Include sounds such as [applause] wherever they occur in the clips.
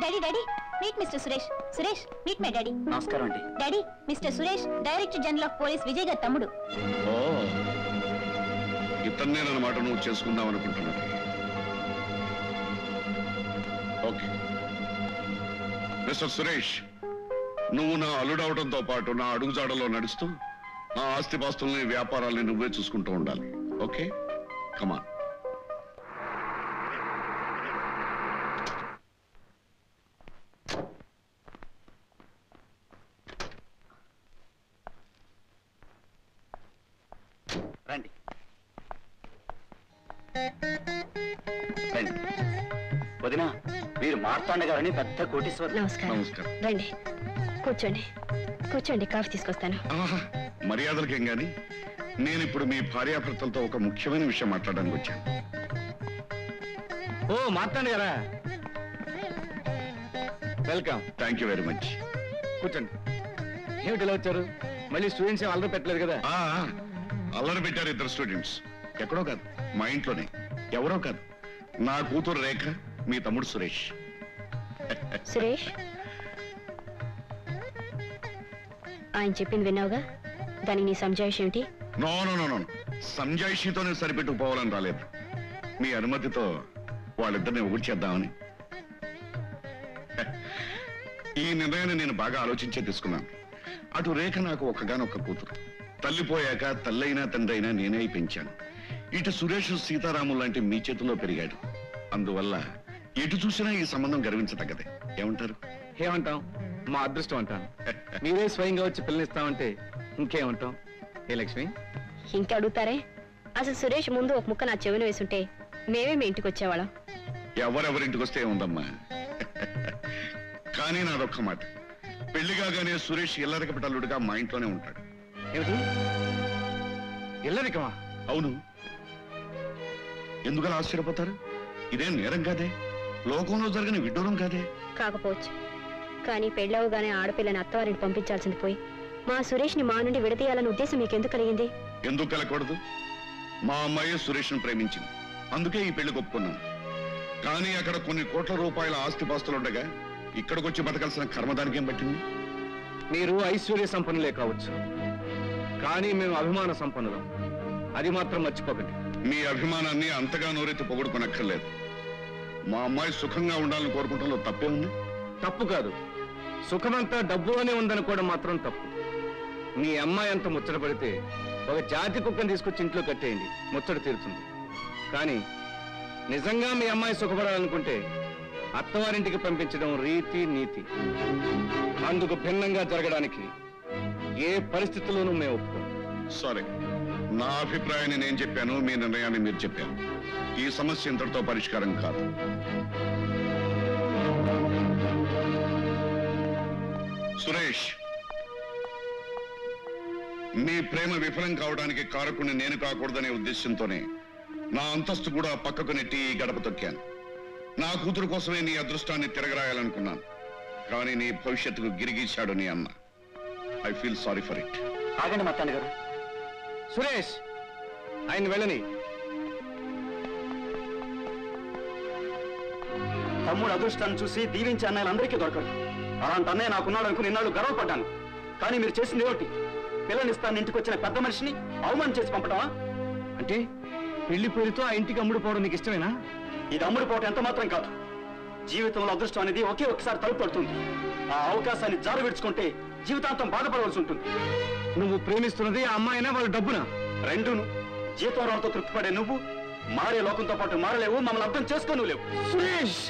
Daddy daddy meet mister Suresh Suresh meet my daddy నమస్కారం అండి. Daddy mister Suresh director general of police Vijay గారి తమ్ముడు. ఓ ఇతన్నేనమాట నువ్వు చేసుకుందాం అనుకుంటున్నా ఓకే. మిస్టర్ సురేష్ నువ్వు నా అల్లుడవడంతో పాటు నా అడుగుజాడలో నడుస్తూ నా ఆస్తిపాస్తుల్ని వ్యాపారాల్ని నువ్వే చూసుకుంటూ ఉండాలి. ఓకే? కమా వదినా మీరు మార్తాండ గారని పెద్ద కోటీశ్వరు నమస్కారం. నమస్కారం. రండి. కూర్చోండి. కూర్చోండి కాఫీ తీసుకొస్తాను. ఆహా, మర్యాదలకేం గాని? నేను ఇప్పుడు మీ భార్యాభర్తలతో ఒక ముఖ్యమైన విషయం మాట్లాడడానికి వచ్చాను. ఓ మాట్లాడు కదా welcome. Thank you very much కూర్చోండి. ఏమిటి ఇలా వచ్చారు? మళ్ళీ స్టూడెంట్స్ అల్లరి పెట్టలేదు కదా? ఆ, అల్లరి పెట్టారు ఇద్దరు స్టూడెంట్స్ ఎక్కడో కాదు మా ఇంట్లోనే. ఎవరో కాదు. నా కూతురు రేఖ మీ తమ్ముడు సురేష్. సురేష్? ఆయన చెప్పింది విన్నావుగా? దానికి నీ సంజాయిష్ ఏమిటి? నో నో నో నో సంజాయిషితోనే సరిపెట్టుకుపోవాలని రాలేదు. మీ అనుమతితో వాళ్ళిద్దరిని ఒకటి చేద్దామని ఈ నిర్ణయాన్ని నేను బాగా ఆలోచించే తీసుకున్నాను. అటు రేఖ నాకు ఒక్కగానొక్క కూతురు. తల్లిపోయాక తల్లైనా తండ్రి అయినా నేనే పెంచాను. ఇటు సురేష్ సీతారాము లాంటి మీ చేతిలో పెరిగాడు. అందువల్ల ఎటు చూసినా ఈ సంబంధం గర్వించదగ్గదే. ఏమంటారు? ఏమంటాం? మా అదృష్టం అంటాను. [laughs] మీరే స్వయంగా వచ్చి పిల్లనిస్తామంటే ఇంకేమంటాం? ఏ లక్ష్మి? ఇంకా అడుగుతారే? అసలు సురేష్ ముందు ఒక ముక్క నా చెవిన వేసుంటే మేమే మీ ఇంటికి వచ్చేవాళ్ళం. ఎవరెవరింటికి వస్తే ఉందమ్మా [laughs] కానీ నాదొక్క మాట. పెళ్ళి కాగానే సురేష్ ఇల్లరిక పిటల్లుడిగా మా ఇంట్లోనే ఉంటాడు. ఏమిటి? ఇల్లరికమా? అవును. ఎందుకలా ఆశ్చర్యపోతారు? ఇదేం నేరం కాదే? లోకంలో జరిగిన విడ్డూరం కాదే? కాకపోవచ్చు. కానీ పెళ్ళవగానే ఆడపిల్లని అత్తవారిని పంపించాల్సింది పోయి మా సురేష్ని మా నుండి విడదీయాలన్న ఉద్దేశం మీకు ఎందుకు కలిగింది ఎందుకు కలకూడదు మా అమ్మాయి సురేష్ను ప్రేమించింది. అందుకే ఈ పెళ్ళి ఒప్పుకున్నాను కానీ అక్కడ కొన్ని కోట్ల రూపాయల ఆస్తిపాస్తులుండగా ఇక్కడికొచ్చి బతకాల్సిన కర్మదానికి ఏం పట్టింది? మీరు ఐశ్వర్య సంపన్నులే కావచ్చు. కానీ మేము అభిమాన సంపన్నులం. అది మాత్రం మర్చిపోకండి. మీ అభిమానాన్ని అంతగా నోరెత్తి పొగడుకొనక్కర్లేదు. మా అమ్మాయి సుఖంగా ఉండాలని కోరుకుంటంలో తప్పే ఉంది? తప్పు కాదు. సుఖమంతా డబ్బులోనే ఉందనుకోవడం మాత్రం తప్పు. మీ అమ్మాయి అంత ముచ్చట పడితే ఒక జాతి కుక్కను తీసుకొచ్చి ఇంట్లో కట్టేయండి. ముచ్చట తీరుతుంది. కానీ నిజంగా మీ అమ్మాయి సుఖపడాలనుకుంటే అత్తవారింటికి పంపించడం రీతి నీతి. అందుకు భిన్నంగా జరగడానికి ఏ పరిస్థితుల్లోనూ మేము ఒప్పుకోం. సారీ. నా అభిప్రాయాన్ని నేను చెప్పాను మీ నిర్ణయాన్ని మీరు చెప్పారు. ఈ సమస్య ఇంతటితో పరిష్కారం కాదు. సురేష్ మీ ప్రేమ విఫలం కావడానికి కారకుని నేను కాకూడదనే ఉద్దేశంతోనే నా అంతస్తు కూడా పక్కకు నెట్టి ఈ గడప తొక్కాను. నా కూతురు కోసమే నీ అదృష్టాన్ని తిరగరాయాలనుకున్నాను. కానీ నీ భవిష్యత్తుకు గిరిగీశాడు నీ అన్న I feel sorry for it ఆగండి మార్తాండ గారు సురేష్ ఆయన వెళ్ళని. తమ్ముడు అదృష్టాన్ని చూసి దీవించే అన్నయ్యలు అందరికీ దొరకడు అలాంటి అన్నయ్య నాకున్నాడు అనుకుని ఇన్నాళ్ళు గర్వపడ్డాను. కానీ మీరు చేసింది ఏమిటి? పిల్లనిస్తాను ఇంటికి వచ్చిన పెద్ద మనిషిని అవమానం చేసి పంపటమా? అంటే పెళ్ళి పేరుతో ఆ ఇంటికి అమ్ముడు పోవడం నీకు ఇష్టమేనా? ఇది అమ్ముడు పోవటం ఎంత మాత్రం కాదు. జీవితంలో అదృష్టం అనేది ఒకే ఒక్కసారి తలుపు పడుతుంది. ఆ అవకాశాన్ని జారు విడుచుకుంటే జీవితాంతం బాధపడవలసి ఉంటుంది. నువ్వు ప్రేమిస్తున్నది ఆ అమ్మాయినా వాళ్ళ డబ్బునా? రెండును. జీతం రాలతో తృప్తిపడే నువ్వు మారే లోకంతో పాటు మారలేవు మమ్మల్ని అర్థం చేసుకోను లేవు. సురేష్!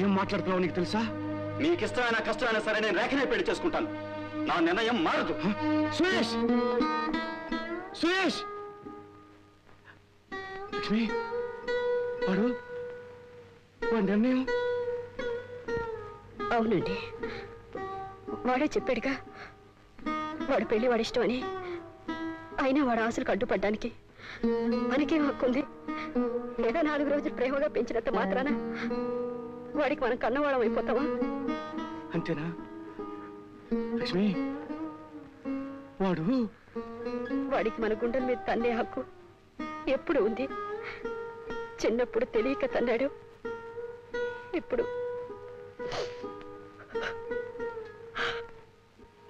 ఏం మాట్లాడుతున్నావు నీకు తెలుసా? మీకు ఇష్టమైన కష్టమైనా సరే నేను రేఖనే పెళ్ళి చేసుకుంటాను. నా నిర్ణయం మారదు. సురేష్! సురేష్! లక్ష్మి! వాడు? వాడి నిర్ణయం? అవునండి. వాడే చెప్పాడుగా. వాడు పెళ్ళి వాడి ఇష్టం అని అయినా వాడు ఆశలకు అడ్డుపడ్డానికి మనకేం హక్కుంది. ఏదో నాలుగు రోజులు ప్రేమగా పెంచినంత మాత్రాన వాడికి మనం కన్నవాళ్ళం అయిపోతావా అంతేనా? లక్ష్మి వాడు? వాడికి మన గుండెల మీద తన్నే హక్కు ఎప్పుడు ఉంది? చిన్నప్పుడు తెలియక తన్నాడు. ఇప్పుడు